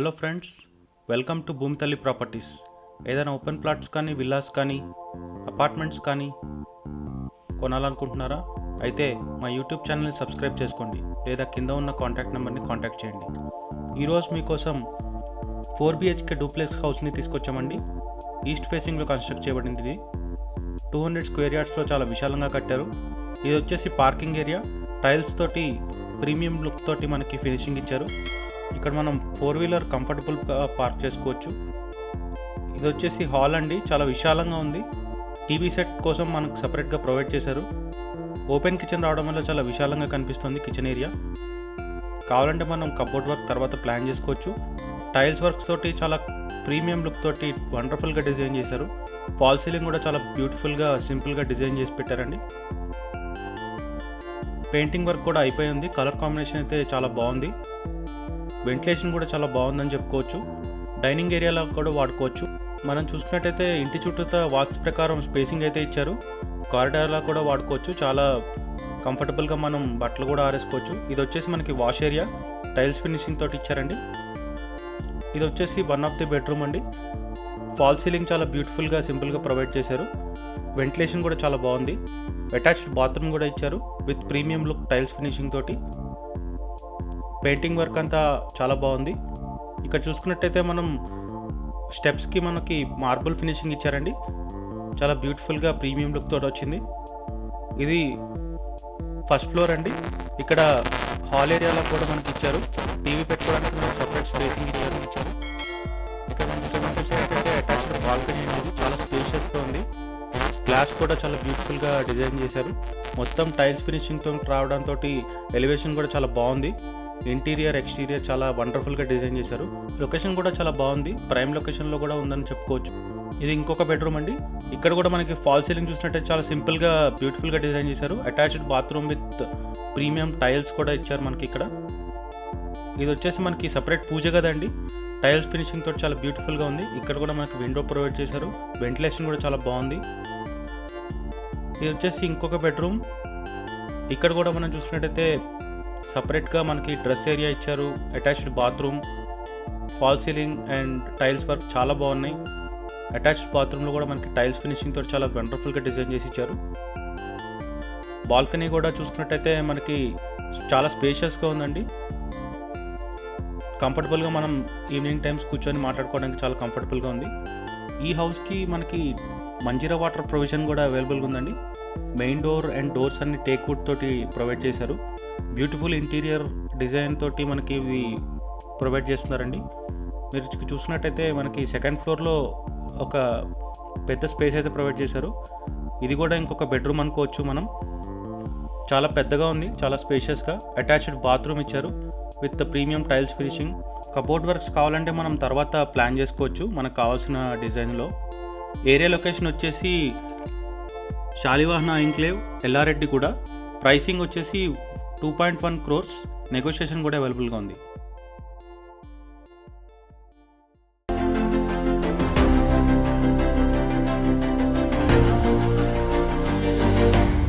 Hello friends welcome to Bhoomithalli properties. ఏదైనా open plots కానీ villas కానీ అపార్ట్మెంట్స్ కానీ కొనాలనుకుంటున్నారా? అయితే మా యూట్యూబ్ ఛానల్ని సబ్స్క్రైబ్ చేసుకోండి లేదా కింద ఉన్న కాంటాక్ట్ నెంబర్ని కాంటాక్ట్ చేయండి. ఈరోజు మీకోసం ఫోర్ బిహెచ్కే డూప్లెక్స్ హౌస్ని తీసుకొచ్చామండి. ఈస్ట్ ఫేసింగ్లో కన్స్ట్రక్ట్ చేయబడింది ఇది. టూ హండ్రెడ్ స్క్వేర్ యార్డ్స్లో చాలా విశాలంగా కట్టారు. ఇది వచ్చేసి పార్కింగ్ ఏరియా. టైల్స్ తోటి ప్రీమియం లుక్ తోటి మనకి ఫినిషింగ్ ఇచ్చారు. ఇక్కడ మనం ఫోర్ వీలర్ కంఫర్టబుల్గా పార్క్ చేసుకోవచ్చు. ఇది వచ్చేసి హాల్ అండి చాలా విశాలంగా ఉంది. టీవీ సెట్ కోసం మనకు సపరేట్గా ప్రొవైడ్ చేశారు. ఓపెన్ కిచెన్ రావడం వల్ల చాలా విశాలంగా కనిపిస్తుంది కిచెన్ ఏరియా. కావాలంటే మనం కబోర్డ్ వర్క్ తర్వాత ప్లాన్ చేసుకోవచ్చు. టైల్స్ వర్క్స్ తోటి చాలా ప్రీమియం లుక్ తోటి వండర్ఫుల్గా డిజైన్ చేశారు. ఫాల్ సీలింగ్ కూడా చాలా బ్యూటిఫుల్గా సింపుల్గా డిజైన్ చేసి పెట్టారండి. పెయింటింగ్ వర్క్ కూడా అయిపోయి ఉంది. కలర్ కాంబినేషన్ అయితే చాలా బాగుంది. వెంటిలేషన్ కూడా చాలా బాగుందని చెప్పుకోవచ్చు. డైనింగ్ ఏరియాలో కూడా వాడుకోవచ్చు. మనం చూసుకున్నట్టయితే ఇంటి చుట్టూ వాస్తు ప్రకారం స్పేసింగ్ అయితే ఇచ్చారు. కారిడార్లా కూడా వాడుకోవచ్చు. చాలా కంఫర్టబుల్గా మనం బట్టలు కూడా ఆరేసుకోవచ్చు. ఇది వచ్చేసి మనకి వాష్ ఏరియా. టైల్స్ ఫినిషింగ్ తోటి ఇచ్చారండి. ఇది వచ్చేసి వన్ ఆఫ్ ది బెడ్రూమ్ అండి. ఫాల్ సీలింగ్ చాలా బ్యూటిఫుల్గా సింపుల్గా ప్రొవైడ్ చేశారు. వెంటిలేషన్ కూడా చాలా బాగుంది. అటాచ్డ్ బాత్రూమ్ కూడా ఇచ్చారు with premium look tiles finishing తోటి. పెయింటింగ్ వర్క్ అంతా చాలా బాగుంది. ఇక్కడ చూసుకున్నట్టయితే మనం స్టెప్స్కి మనకి మార్బుల్ ఫినిషింగ్ ఇచ్చారండి. చాలా బ్యూటిఫుల్గా ప్రీమియం లుక్ తోటి వచ్చింది. ఇది ఫస్ట్ ఫ్లోర్ అండి. ఇక్కడ హాల్ ఏరియాలో కూడా మనకి ఇచ్చారు. టీవీ పెట్టుకోవడానికి మనకి సపరేట్ స్పేసింగ్ ఇచ్చారు. ఇచ్చారు ఇక్కడ మనం చూసినట్టయితే అటాచ్డ్ బాల్కనీ అనేది చాలా స్పేషియస్గా ఉంది. గ్లాస్ కూడా చాలా బ్యూటిఫుల్గా డిజైన్ చేశారు. మొత్తం టైల్స్ ఫినిషింగ్తో రావడంతో ఎలివేషన్ కూడా చాలా బాగుంది. ఇంటీరియర్ ఎక్స్టీరియర్ చాలా వండర్ఫుల్గా డిజైన్ చేశారు. లొకేషన్ కూడా చాలా బాగుంది. ప్రైమ్ లొకేషన్లో కూడా ఉందని చెప్పుకోవచ్చు. ఇది ఇంకొక బెడ్రూమ్ అండి. ఇక్కడ కూడా మనకి ఫాల్ సీలింగ్ చూసినట్టయితే చాలా సింపుల్గా బ్యూటిఫుల్గా డిజైన్ చేశారు. Attached bathroom with premium tiles కూడా ఇచ్చారు మనకి ఇక్కడ. ఇది వచ్చేసి మనకి సపరేట్ పూజ కదండి. టైల్స్ ఫినిషింగ్ తోటి చాలా బ్యూటిఫుల్గా ఉంది. ఇక్కడ కూడా మనకి విండో ప్రొవైడ్ చేశారు. వెంటిలేషన్ కూడా చాలా బాగుంది. ఇది వచ్చేసి ఇంకొక బెడ్రూమ్. ఇక్కడ కూడా మనం చూసినట్టయితే సపరేట్గా మనకి డ్రెస్ ఏరియా ఇచ్చారు attached bathroom fall ceiling and tiles work చాలా బాగున్నాయి. అటాచ్డ్ బాత్రూంలో కూడా మనకి టైల్స్ ఫినిషింగ్ చాలా వండర్ఫుల్గా డిజైన్ చేసి ఇచ్చారు. బాల్కనీ కూడా చూసుకున్నట్టయితే మనకి చాలా స్పేషియస్గా ఉందండి. కంఫర్టబుల్గా మనం ఈవినింగ్ టైమ్స్ కూర్చొని మాట్లాడుకోవడానికి చాలా కంఫర్టబుల్గా ఉంది. ఈ హౌస్కి మనకి మంజీరా వాటర్ ప్రొవిజన్ కూడా అవైలబుల్గా ఉందండి. మెయిన్ డోర్ అండ్ డోర్స్ అన్ని టేక్ వుడ్ తోటి ప్రొవైడ్ చేశారు. బ్యూటిఫుల్ ఇంటీరియర్ డిజైన్ తోటి మనకి ఇవి ప్రొవైడ్ చేస్తున్నారండి. మీరు చూసినట్టయితే మనకి సెకండ్ ఫ్లోర్లో ఒక పెద్ద స్పేస్ అయితే ప్రొవైడ్ చేశారు. ఇది కూడా ఇంకొక బెడ్రూమ్ అనుకోవచ్చు మనం. చాలా పెద్దగా ఉంది చాలా స్పేషియస్గా అటాచ్డ్ బాత్రూమ్ ఇచ్చారు with premium tiles finishing cupboard works కావాలంటే మనం తర్వాత ప్లాన్ చేసుకోవచ్చు మనకు కావాల్సిన డిజైన్లో ఏరియా లొకేషన్ వచ్చేసి శాలివాహన ఇంక్లేవ్ ఎల్లారెడ్డి కూడా. ప్రైసింగ్ వచ్చేసి two point one crores negotiation కూడా అవైలబుల్గా ఉంది.